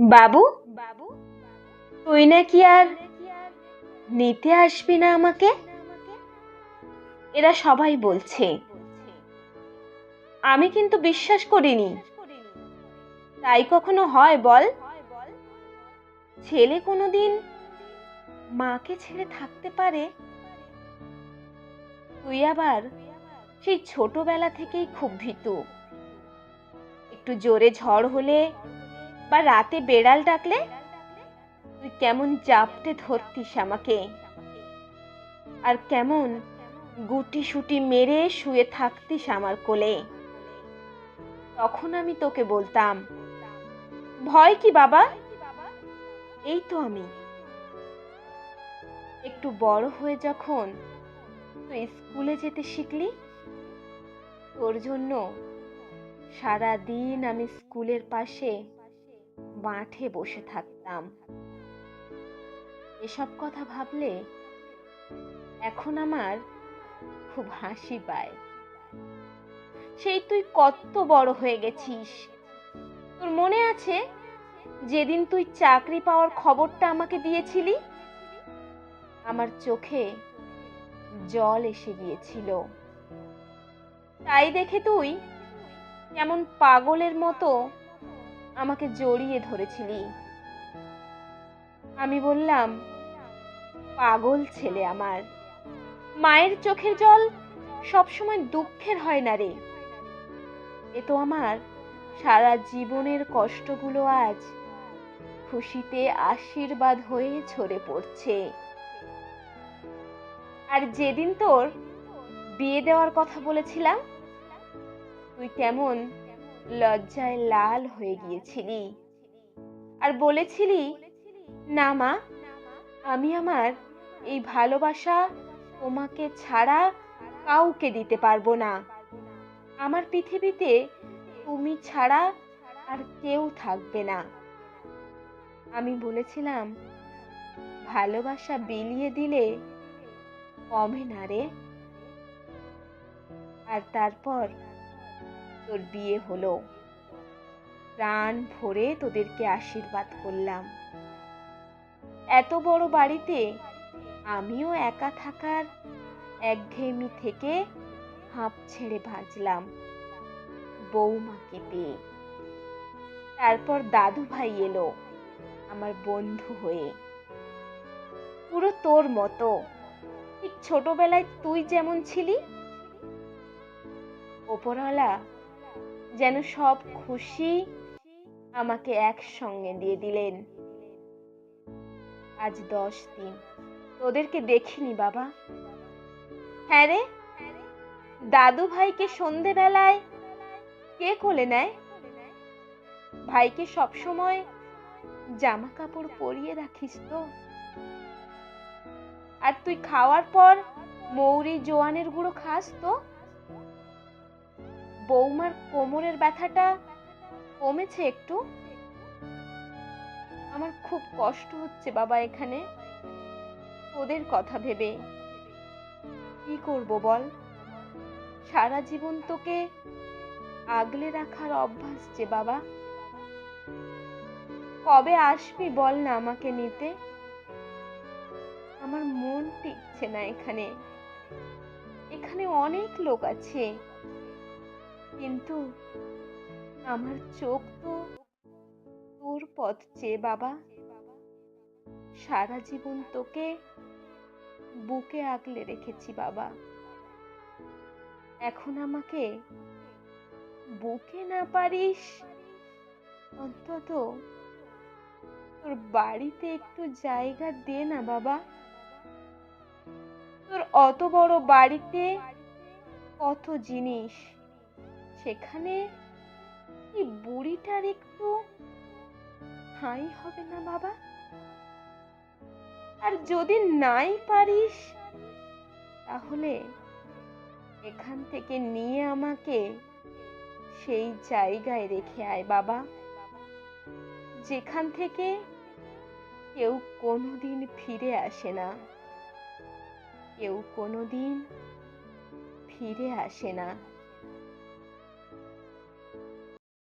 বাবু বাবু তুই নাকি আর নিতে আসবি না আমাকে? এরা সবাই বলছে। আমি কিন্তু বিশ্বাস করিনি। তাই কখনো হয় বল? ছেলে কোনোদিন মাকে ছেড়ে থাকতে পারে? তুই আবার সেই ছোটবেলা থেকেই খুব ভীতু। একটু জোরে ঝড় হলে বা রাতে বেড়াল ডাকলে? তুই কেমন জাপটে ধরতিস আমাকে। আর কেমন গুটি সুটি মেরে শুয়ে থাকতিস আমার কোলে। তখন আমি তোকে বলতাম, ভয় কি বাবা? এই তো আমি। একটু বড় হয়ে যখন তুই স্কুলে যেতে শিখলি, তোর জন্য সারা দিন আমি স্কুলের পাশে মাঠে বসে থাকতাম। এসব কথা ভাবলে এখন আমার খুব হাসি পায়। সেই তুই কত বড় হয়ে গেছিস। তোর মনে আছে যেদিন তুই চাকরি পাওয়ার খবরটা আমাকে দিয়েছিলি? আমার চোখে জল এসে গিয়েছিল। তাই দেখে তুই কেমন পাগলের মতো আমাকে জড়িয়ে ধরেছিলি। আমি বললাম, পাগল ছেলে আমার, মায়ের চোখের জল সবসময় দুঃখের হয় না রে। এ তো আমার সারা জীবনের কষ্টগুলো আজ খুশিতে আশীর্বাদ হয়ে ঝরে পড়ছে। আর যেদিন তোর বিয়ে দেওয়ার কথা বলেছিলাম, তুই কেমন লজ্জায় লাল হয়ে গিয়েছিলি। আর বলেছিলি, না মা, আমি আমার এই ভালোবাসা তোমাকে ছাড়া কাউকে দিতে পারব না। আমার পৃথিবীতে তুমি ছাড়া আর কেউ থাকবে না। আমি বলেছিলাম, ভালোবাসা বিলিয়ে দিলে কমে না রে? আর তারপর তোর বিয়ে হলো। প্রাণ ভরে তোদেরকে আশীর্বাদ করলাম। এত বড় বাড়িতে আমিও একা থাকার একঘেয়েমি থেকে হাঁপ ছেড়ে বাঁচলাম বৌমাকে পেয়ে। তারপর দাদু ভাই এলো আমার বন্ধু হয়ে। পুরো তোর মতো। ঠিক ছোটবেলায় তুই যেমন ছিলি, ওপরওয়ালা যেন সব খুশি আমাকে একসঙ্গে দিয়ে দিলেন। আজ দশ দিন। তোদেরকে দেখিনি বাবা। হ্যাঁ রে। দাদু ভাইকে সন্ধেবেলায় কে কোলে নেয়? ভাইকে সবসময় জামা কাপড় পরিয়ে রাখিস তো। আর তুই খাওয়ার পর মৌরি, জোয়ানের গুঁড়ো খাস তো। বৌমার কোমরের ব্যথাটা কমেছে একটু? আমার খুব কষ্ট হচ্ছে বাবা এখানে। তোদের কথা ভেবে। কি করব বল? সারা জীবন তোকে আগলে রাখার অভ্যাস যে বাবা। কবে আসবি বল না আমাকে নিতে? আমার মন টিকছে না এখানে। এখানে অনেক লোক আছে। কিন্তু আমার চোখ তো তোর পথ চেয়ে বাবা। সারা জীবন তোকে বুকে আগলে রেখেছি বাবা। এখন আমাকে বুকে না পারিস, অন্তত তোর বাড়িতে একটু জায়গা দে না বাবা। তোর অত বড় বাড়িতে কত জিনিস সেখানে এই বুড়িটার একটু হাই হবে না বাবা? আর যদি নাই পারিস, তাহলে এখান থেকে নিয়ে আমাকে সেই জায়গায় রেখে আয় বাবা। যেখান থেকে কেউ কোনোদিন ফিরে আসে না। কেউ কোনোদিন ফিরে আসে না।